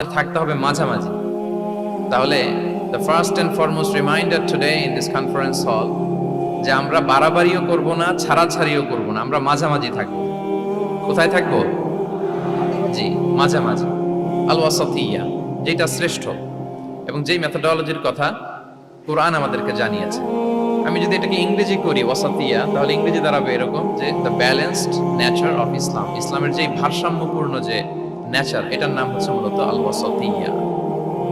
থাকতে হবে মাঝামাঝি। তাহলে the first and foremost reminder today in this conference হল যে আমরা বাড়াবাড়িও করব না, ছাড়াছাড়িও করব না, আমরা মাঝামাঝি থাকব। কোথায় থাকব? জি, মাঝামাঝি। আল ওয়াসাতিয়া যেটা শ্রেষ্ঠ এবং যেই মেথোডলজির কথা কোরআন আমাদেরকে জানিয়েছে। আমি যদি এটাকে ইংরেজি করি ওয়াসাতিয়া তাহলে ইংরেজি দাঁড়াবে এরকম যে the balanced nature of Islam ইসলামের যেই ভারসাম্যপূর্ণ যে নেচার এটার নাম হচ্ছে মূলত আল ওয়াসাতিয়া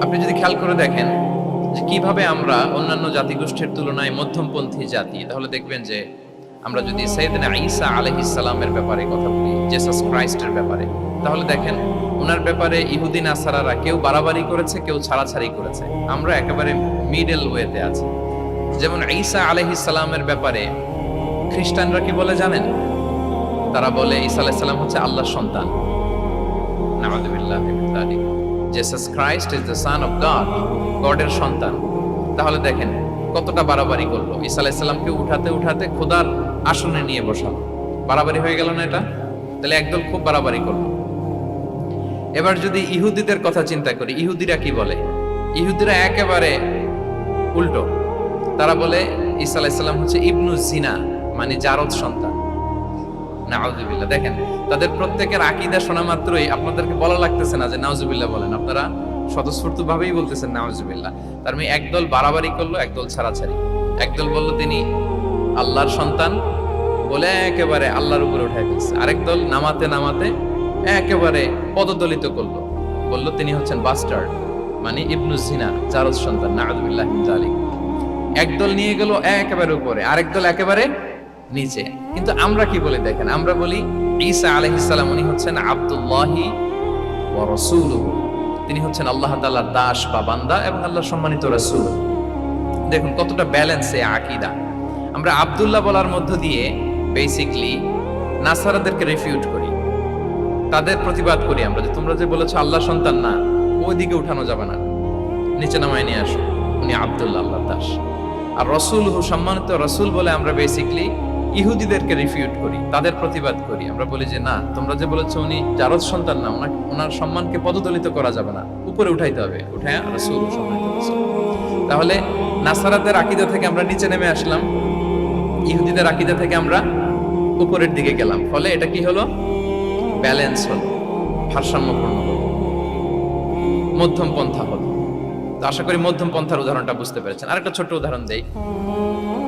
আপনি যদি খেয়াল করে দেখেন যে কীভাবে আমরা অন্যান্য জাতিগোষ্ঠীর তুলনায় মধ্যমপন্থী জাতি, তাহলে দেখবেন যে আমরা যদি সৈয়দনা ঈসা আলাইহিস সালামের ব্যাপারে কথা বলি জেসাস ক্রাইস্টের ব্যাপারে, তাহলে দেখেন ওনার ব্যাপারে ইহুদি, নাসারারা কেউ বাড়াবাড়ি করেছে, কেউ ছাড়াছাড়ি করেছে। আমরা একেবারে মিডল ওয়েতে আছি। যেমন ঈসা আলাইহিস সালামের ব্যাপারে খ্রিস্টানরা কি বলে জানেন? তারা বলে ঈসা আলাইহিস সালাম হচ্ছে আল্লাহর সন্তান। Jesus Christ is the son of God গডের সন্তান। তাহলে দেখেন, কতটা বাড়াবাড়ি করল। ঈসা আলাইহিস সালামকে উঠাতে উঠাতে খোদার আসনে নিয়ে বসালো বাড়াবাড়ি হয়ে গেল না এটা? তাহলে একদল খুব বাড়াবাড়ি করল। এবার যদি ইহুদিদের কথা চিন্তা করি, ইহুদিরা কি বলে? ইহুদিরা একেবারে উল্টো। তারা বলে, ঈসা আলাইসাল্লাম হচ্ছে ইবনু জিনা মানে জারদ সন্তান। নাউজুবিল্লাহ। দেখেন, তাদের প্রত্যেকের আকীদা শোনা মাত্রই আপনাদেরকে বলা লাগতেছে না যে নাউজুবিল্লাহ বলেন। আপনারা স্বতঃস্ফূর্ত ভাবেই বলতেছেন নাউজুবিল্লাহ। তার মানে একদল বাড়াবাড়ি করল, একদল ছাড়াছাড়ি। একদল বলল, তিনি আল্লাহর সন্তান বলে একেবারে আল্লাহর উপরে উঠাই ফেলছে। আরেক দল নামাতে নামাতে একেবারে পদদলিত করল। বলল, তিনি হচ্ছেন বাস্টার্ড মানে ইবনু জিনা জারদ সন্তান, নাউজুবিল্লাহ যালিক। একদল নিয়ে গেল একেবারে উপরে, আরেক দল একেবারে নিচে কিন্তু আমরা কি বলি দেখেন? আমরা বলি ঈসা আলাইহিসসালাম উনি হচ্ছেন আব্দুল্লাহি ওয়া রাসূলুহু। তিনি হচ্ছেন আল্লাহ তাআলার দাস বা বান্দা এবং আল্লাহর সম্মানিত রাসূল। দেখুন কতটা ব্যালেন্স এই আকীদা। আমরা আব্দুল্লাহ বলার মধ্য দিয়ে বেসিকলি নাসারাদেরকে রিফিউট করি। তাদের প্রতিবাদ করি আমরা যে তোমরা যে বলেছ আল্লাহ সন্তান না, ওইদিকে উঠানো যাবে না। নিচে নামায় নিয়ে আসো। উনি আব্দুল্লাহ আল্লাহ দাস। আর রসুল সম্মানিত রসুল বলে আমরা বেসিকলি ইহুদিদেরকে রিফিউট করি, তাদের প্রতিবাদ করি। আমরা বলি যে, না, তোমরা যে বলেছ উনি জারদ সন্তান না, ওনার সম্মানকে পদদলিত করা যাবে না। উপরে উঠাইতে হবে। উঠে রসুল তাহলে নাসারাদের আকিদা থেকে আমরা নিচে নেমে আসলাম। ইহুদিদের আকিদা থেকে আমরা উপরের দিকে গেলাম। ফলে এটা কি হলো? ব্যালেন্স হলো, ভারসাম্যপূর্ণ হলো মধ্যম পন্থা হলো। তো আশা করি মধ্যম পন্থার উদাহরণটা বুঝতে পেরেছেন। আরেকটা ছোট্ট উদাহরণ দেই।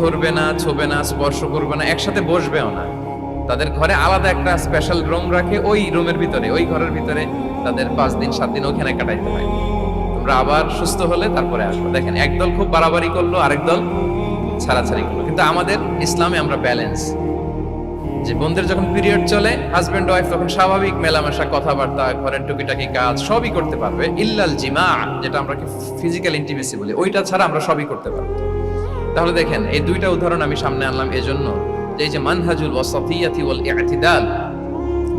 ধরবে না, ছোবে না, স্পর্শ করবে না, একসাথে বসবেও না। তাদের ঘরে আলাদা একটা স্পেশাল রুম রাখে ওই রুমের ভিতরে, ওই ঘরের ভিতরে তাদের পাঁচ দিন, সাত দিন ওখানে কাটাইতে হয়। তোমরা আবার সুস্থ হলে তারপরে আসব। দেখেন, একদল খুব বাড়াবাড়ি করল, আরেক দল ছাড়াছাড়ি করল। কিন্তু আমাদের ইসলামে আমরা ব্যালেন্স যে বোনদের যখন পিরিয়ড চলে হাজবেন্ড ওয়াইফ তখন স্বাভাবিক মেলামেশা, কথাবার্তা, ঘরের টুকিটাকি কাজ, সবই করতে পারবে। ইল্লাল জিমা, যেটা আমরা ফিজিক্যাল ইন্টিমেসি বলি, ওইটা ছাড়া আমরা সবই করতে পারব। তাহলে দেখেন, এই দুইটা উদাহরণ আমি সামনে আনলাম এজন্য এই যে মানহাজুল ওয়াসাফিয়াতি ওয়াল ইআতিদাল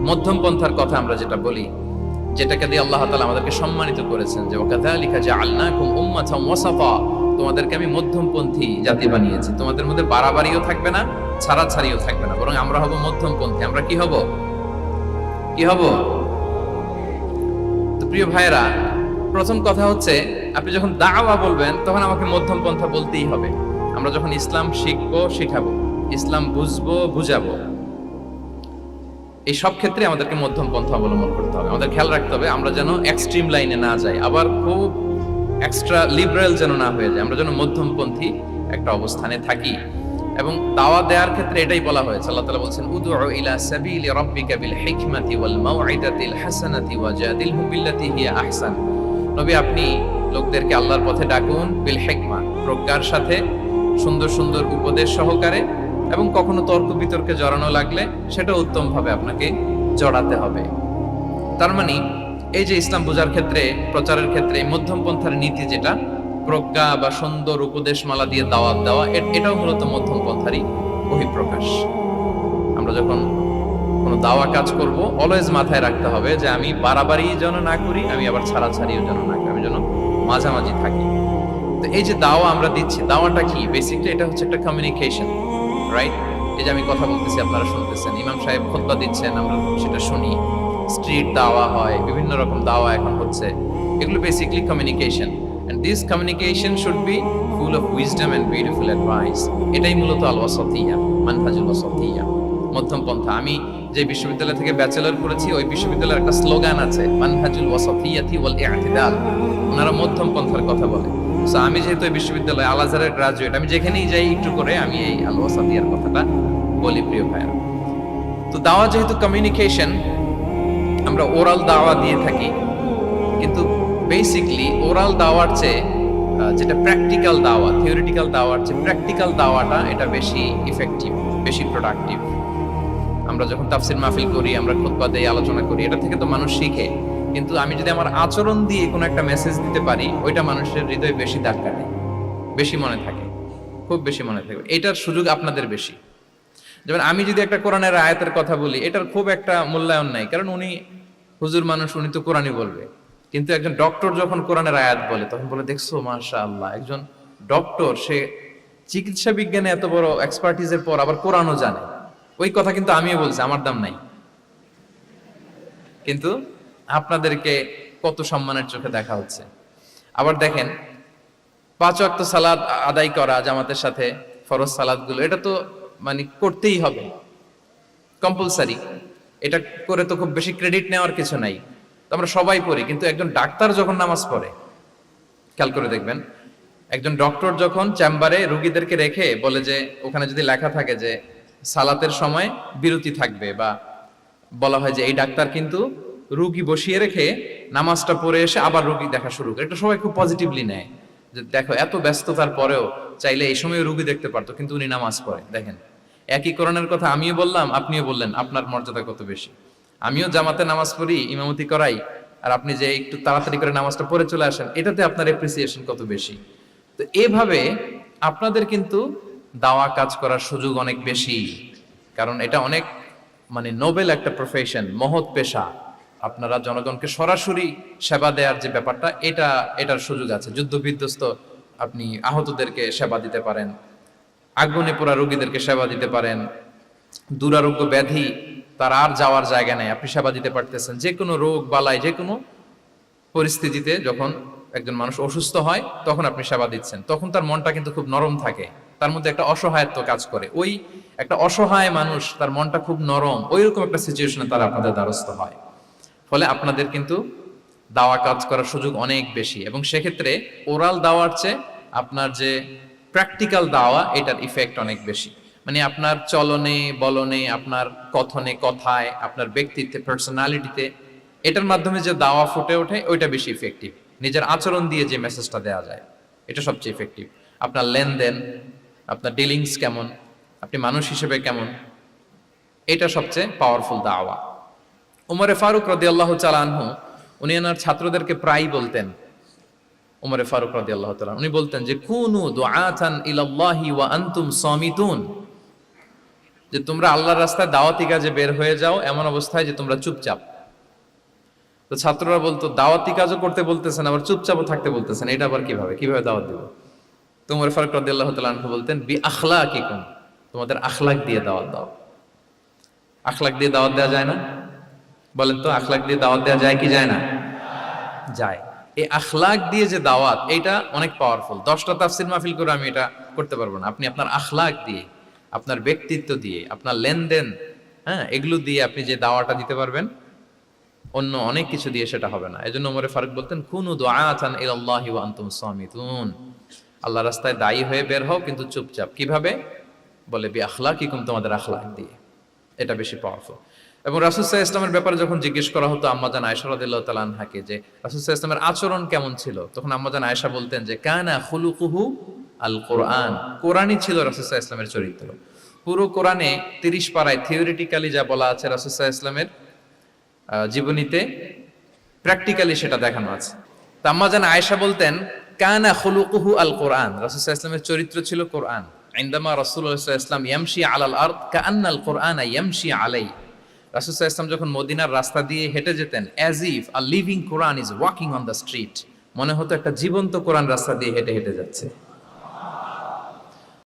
মধ্যম পন্থার কথা আমরা যেটা বলি, যেটাকে দিয়ে আল্লাহ তাআলা আমাদেরকে সম্মানিত করেছেন যে ওয়াকাযালিকা জাআলনাকুম উম্মাতাম ওয়াসাফা তোমাদেরকে আমি মধ্যমপন্থী জাতি বানিয়েছি। তোমাদের মধ্যে বাড়াবাড়িও থাকবে না, ছাড়াছাড়িও থাকবে না, বরং আমরা হব মধ্যমপন্থী। আমরা কি হব? কি হব? তো প্রিয় ভাইরা প্রথম কথা হচ্ছে, আপনি যখন দাওয়া বলবেন, তখন আমাকে মধ্যম পন্থা বলতেই হবে। আমরা যখন ইসলাম শিখব, শিখাবো, ইসলাম বুঝব, বুঝাবো, এই সব ক্ষেত্রে আমাদেরকে মধ্যম পন্থা অবলম্বন করতে হবে। আমাদের খেয়াল রাখতে হবে, আমরা যেন এক্সট্রিম লাইনে না যাই, আবার খুব এক্সট্রা লিবারেল যেন না হয়ে যায় আমরা যেন মধ্যমপন্থী একটা অবস্থানে থাকি। এবং দাওয়া দেওয়ার ক্ষেত্রে এটাই বলা হয়েছে, আল্লাহ তাআলা বলছেন, উদউ ইলা সাবিলি রাব্বিকা বিল হিকমাতি ওয়াল মাউইদাতিল হাসানাতি ওয়াজাদিলহুম বিল্লাতি হিয়া আহসান। নবী, আপনি লোকদেরকে আল্লাহর পথে ডাকুন বিল হিকমা, প্রজ্ঞার সাথে সুন্দর সুন্দর উপদেশ সহকারে এবং কখনো তর্ক বিতর্কে জড়ানো লাগলে সেটা উত্তমভাবে আপনাকে জড়াতে হবে। তার মানে এই যে ইসলাম বোঝার ক্ষেত্রে, প্রচারের ক্ষেত্রে এই মধ্যম পন্থার নীতি যেটা, প্রজ্ঞা বা সুন্দর উপদেশমালা দিয়ে দাওয়াত দেওয়া এটাও মূলত মধ্যম পন্থারই বহিঃপ্রকাশ। আমরা যখন কোনো দাওয়া কাজ করব অলওয়েজ মাথায় রাখতে হবে যে আমি বাড়াবাড়ি যেন না করি, আমি আবার ছাড়াছাড়িও যেন না করি, আমি যেন মাঝামাঝি থাকি। তো এই যে দাওয়া আমরা দিচ্ছি, দাওয়াটা কি? বেসিকলি এটা হচ্ছে একটা কমিউনিকেশন রাইট এই যে আমি কথা বলতেছি, আপনারা শুনতেছেন। ইমাম সাহেব খোদবা দিচ্ছেন, আমরা সেটা শুনি। স্ট্রিট দাওয়া হয়, বিভিন্ন রকম দাওয়া এখন হচ্ছে। এগুলো basically communication and this communication should be full of wisdom and beautiful advice এটাই মূলত আল ওয়াসাতিয়া মানহাজুল ওয়াসাতিয়া মধ্যম পন্থা। আমি যে বিশ্ববিদ্যালয় থেকে ব্যাচেলর করেছি, ওই বিশ্ববিদ্যালয়ের একটা স্লোগান আছে, মানহাজুল ওয়াসাতিয়াতি ওয়াল ইআতিদাল ওনারা মধ্যম পন্থার কথা বলে। সো আমি যেহেতু বিশ্ববিদ্যালয় আজহারের গ্রাজুয়েট আমি যেখানেই যাই একটু করে আমি এই আল ওয়াসাতিয়ার কথাটা বলি, প্রিয় ভাইয়া তো দাওয়া যেহেতু কমিউনিকেশন আমরা ওরাল দাওয়া দিয়ে থাকি, কিন্তু বেসিকলি ওরাল দাওয়ার চেয়ে যেটা প্র্যাকটিক্যাল দাওয়া থিওরিটিক্যাল দাওয়ার চেয়ে প্র্যাকটিক্যাল দাওয়াটা এটা বেশি ইফেক্টিভ বেশি প্রোডাক্টিভ আমরা যখন তাফসির মাহফিল করি, আমরা খুতবা দেই, আলোচনা করি, এটা থেকে তো মানুষ শিখে। কিন্তু আমি যদি আমার আচরণ দিয়ে কোনো একটা মেসেজ দিতে পারি, ওইটা মানুষের হৃদয়ে বেশি দাগ কাটে বেশি মনে থাকে। খুব বেশি মনে থাকবে এটার সুযোগ আপনাদের বেশি। যেমন আমি যদি একটা কোরআনের আয়াতের কথা বলি, এটার খুব একটা মূল্যায়ন নাই। কারণ উনি হুজুর মানুষ, উনি তো কোরআনই বলবে। কিন্তু একজন ডক্টর যখন কোরআনের আয়াত বলে, তখন বলে, দেখছ মাশা আল্লাহ একজন ডক্টর সে চিকিৎসা বিজ্ঞানে এত বড় এক্সপার্টিজের পর আবার কোরআনও জানে। ওই কথা কিন্তু আমিও বলছি, আমার দাম নাই। কিন্তু আপনাদেরকে কত সম্মানের চোখে দেখা হচ্ছে। আবার দেখেন, পাঁচ ওয়াক্ত সালাদ আদায় করা, জামাতের সাথে ফরজ সালাদগুলো, এটা তো মানে করতেই হবে। কম্পালসারি এটা করে তো খুব বেশি ক্রেডিট নেওয়ার কিছু নাই। আমরা সবাই পড়ি, কিন্তু একজন ডাক্তার যখন নামাজ পড়ে, খেয়াল করে দেখবেন, একজন ডক্টর যখন চেম্বারে রুগীদেরকে রেখে বলে যে, ওখানে যদি লেখা থাকে যে, সালাতের সময় বিরতি থাকবে বা বলা হয় যে, এই ডাক্তার কিন্তু রুগী বসিয়ে রেখে নামাজটা পড়ে এসে আবার রুগী দেখা শুরু করে। এটা সবাই খুব পজিটিভলি নেয় যে দেখো, এত ব্যস্ততার পরেও চাইলে এই সময় রুগী দেখতে পারতো, কিন্তু উনি নামাজ পড়ে। দেখেন, একই করণের কথা আমিও বললাম, আপনিও বললেন, আপনার মর্যাদা কত বেশি? আমিও জামাতে নামাজ পড়ি, ইমামতি করাই, আর আপনি যে একটু তাড়াতাড়ি করে নামাজটা পড়ে চলে আসেন, এটাতে আপনার এপ্রিসিয়েশন কত বেশি? তো এভাবে আপনাদের কিন্তু দাওয়া কাজ করার সুযোগ অনেক বেশি, কারণ এটা অনেক মানে নোবেল একটা প্রফেশন মহৎ পেশা। আপনারা জনগণকে সরাসরি সেবা দেওয়ার যে ব্যাপারটা, এটা, এটার সুযোগ আছে। যুদ্ধ বিধ্বস্ত আপনি আহতদেরকে সেবা দিতে পারেন আগুনে পোড়া রোগীদেরকে সেবা দিতে পারেন, দুরারোগ্য ব্যাধি, তার আর যাওয়ার জায়গা নেই, আপনি সেবা দিতে পারতেছেন। যে কোনো রোগ বালাই, যে কোনো পরিস্থিতিতে যখন একজন মানুষ অসুস্থ হয়, তখন আপনি সেবা দিচ্ছেন। তখন তার মনটা কিন্তু খুব নরম থাকে। তার মধ্যে একটা অসহায়ত্ব কাজ করে। ওই একটা অসহায় মানুষ, তার মনটা খুব নরম। ওই রকম একটা সিচুয়েশনে তারা আপনাদের দ্বারস্থ হয়। ফলে আপনাদের কিন্তু দাওয়া কাজ করার সুযোগ অনেক বেশি। এবং সেক্ষেত্রে ওরাল দাওয়ার চেয়ে আপনার যে প্র্যাকটিক্যাল দাওয়া, এটার ইফেক্ট অনেক বেশি। মানে আপনার চলনে, বলনে, আপনার কথনে, কথায়, আপনার ব্যক্তিত্বে পার্সোনালিটিতে এটার মাধ্যমে যে দাওয়া ফুটে ওঠে, ওইটা বেশি ইফেক্টিভ নিজের আচরণ দিয়ে যে মেসেজটা দেওয়া যায়, এটা সবচেয়ে ইফেক্টিভ আপনার লেনদেন, আপনার ডিলিংস কেমন, আপনি মানুষ হিসেবে কেমন, এটা সবচেয়ে পাওয়ারফুল দাওয়া। উমরে ফারুক রদি আল্লাহ চালানহু উনি ওনার ছাত্রদেরকে প্রায় বলতেন উমরে ফারুক রদি আল্লাহ তালান উনি বলতেন যে, কুনু দুআতান ইলাল্লাহি ওয়া আনতুম সামিতুন। যে, তোমরা আল্লাহর রাস্তায় দাওয়াতি কাজে বের হয়ে যাও, এমন অবস্থায় যে, তোমরা চুপচাপ। তো ছাত্ররা বলতো, দাওয়াতি কাজও করতে বলতেছেন, আবার চুপচাপও থাকতে বলতেছেন, এটা আবার কীভাবে? কীভাবে দাওয়াত দিব? তো উমর ফারুক রদি আল্লাহ তালানহু বলতেন, বি আখলা কি কোন তোমাদের আখলাক দিয়ে দাওয়াত দাও। আখলাক দিয়ে দাওয়াত দেওয়া যায় না। বলেন তো, আখলাক দিয়ে দাওয়াত দেওয়া যায় কি যায় না? যায়। এই আখলাক দিয়ে যে দাওয়াত এটা অনেক পাওয়ারফুল দশটা তাফসির মাহফিল করে আমি এটা করতে পারব না। আপনি আপনার আখলাক দিয়ে, আপনার ব্যক্তিত্ব দিয়ে, আপনার লেনদেন হ্যাঁ এগুলো দিয়ে আপনি যে দাওয়াটা দিতে পারবেন, অন্য অনেক কিছু দিয়ে সেটা হবে না। এজন্য ওমরে ফারুক বলতেন ইলাল্লাহি ওয়া আনতুম আল্লাহ রাস্তায় দায়ী হয়ে বের হও, কিন্তু চুপচাপ। কীভাবে? বলে, বি আখলাকিকুম, তোমাদের আখলাক দিয়ে। এটা বেশি পাওয়ারফুল এবং রাসুসাহ ইসলামের ব্যাপারে যখন জিজ্ঞেস করা হতো আম্মাজান আয়সা রাদিল্লাহ তালানহাকে যে রাসুসাহ ইসলামের আচরণ কেমন ছিল, তখন আম্মাজান আয়সা বলতেন যে, কানা খুলুকুহু আল কোরআন কোরআনই ছিল রাসুসাহ ইসলামের চরিত্র। পুরো কোরআনে তিরিশ পাড়ায় থিওরিটিক্যালি যা বলা আছে রাসুসাহ ইসলামের জীবনীতে প্র্যাকটিক্যালি সেটা দেখানো আছে। তা আম্মাজান আয়েশা বলতেন, কানা খুলুকুহু আল কোরআন রাসূল ইসলামের চরিত্র ছিল কোরআন। ইনদামা রাসূলুল্লাহ ইসলাম ইয়ামশি আলাল আরদ কাআন্নাল কোরআন ইয়ামশি আলাই। রাসূল ইসলাম যখন মদিনার রাস্তা দিয়ে হেঁটে যেতেন as if a living Quran is walking on the street মনে হতো একটা জীবন্ত কোরআন রাস্তা দিয়ে হেঁটে হেঁটে যাচ্ছে।